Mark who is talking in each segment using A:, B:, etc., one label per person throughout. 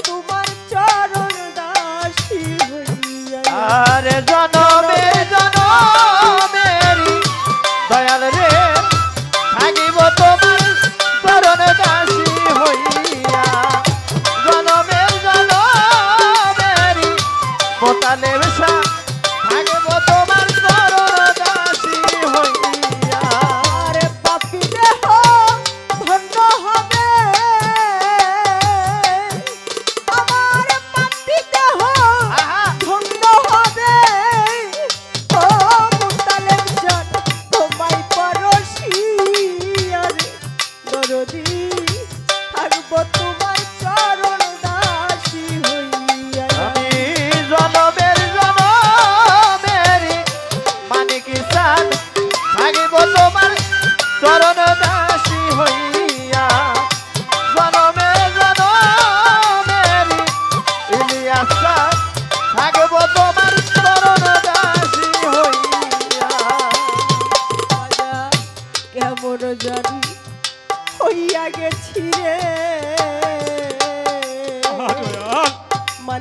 A: তোমার চরণ দাসী
B: আরে জনমে জনমে দয়াল রে, থাকিব তোমার চরণ দাসী হইয়া। জনমে জনমে পোতা নেবসা থাকিব তোমার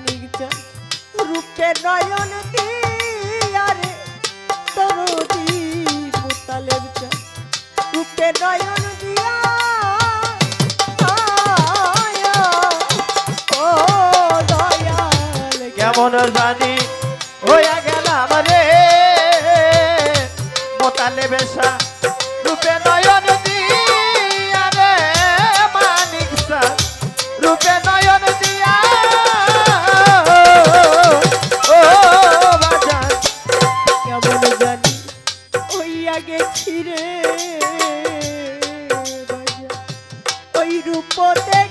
A: নিচন রূপে নয়ন দিয়ারে তরুদি মুতালের চন রূপে নয়ন দিয়া
B: কেমন জানি হইয়া গেলাম রে মোতালে বেশা, রূপে
A: নয় উপদেশ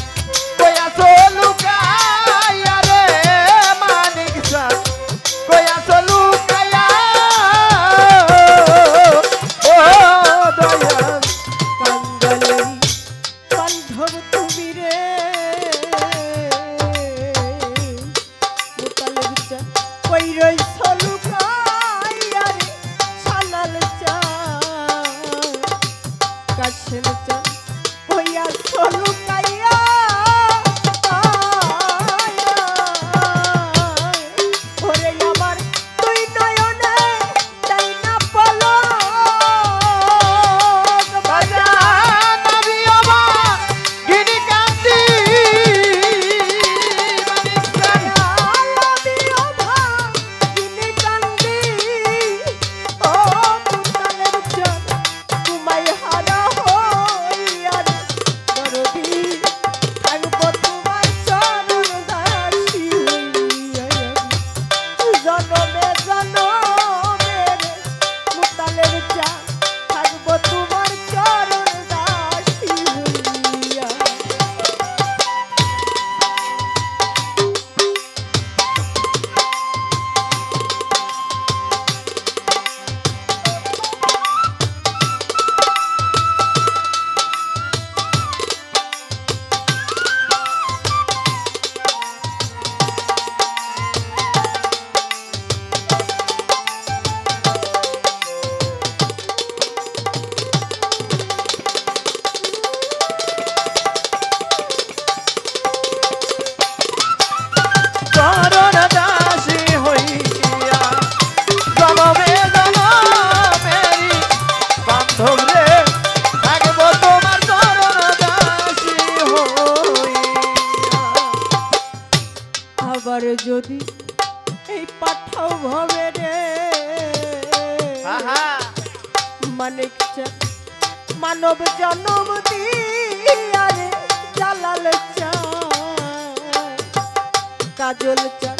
A: কাজল চান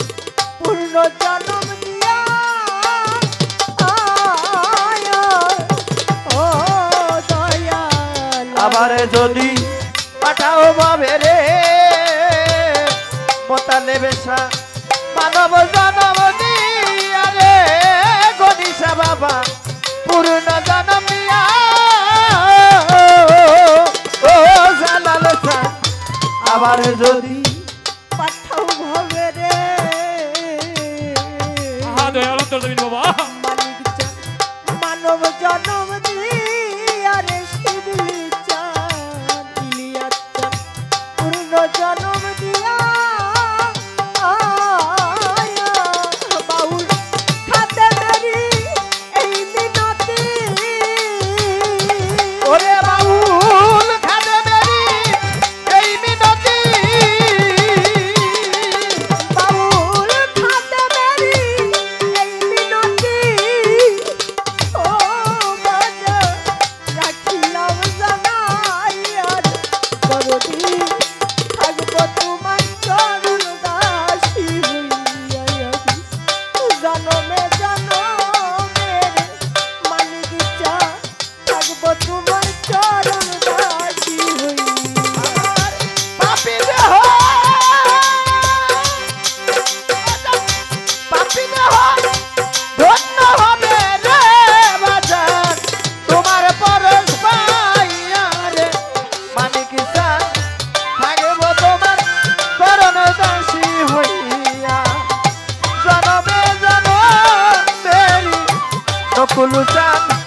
A: পূর্ণ জন্ম দিয়া
B: আবার যদি পাঠাও বাবে রে মোতালে বেশা মানব জনম দিয়া রে বাবা পূর্ণ জনম দিয়া আবার যদি
A: ভবে রে।
C: দয়াল অন্তর দেবী বাবা।
A: মানব জনম দিয়ারে শিবলি চান পূর্ণ জনম দিয়া ওরে নকুল
B: চান।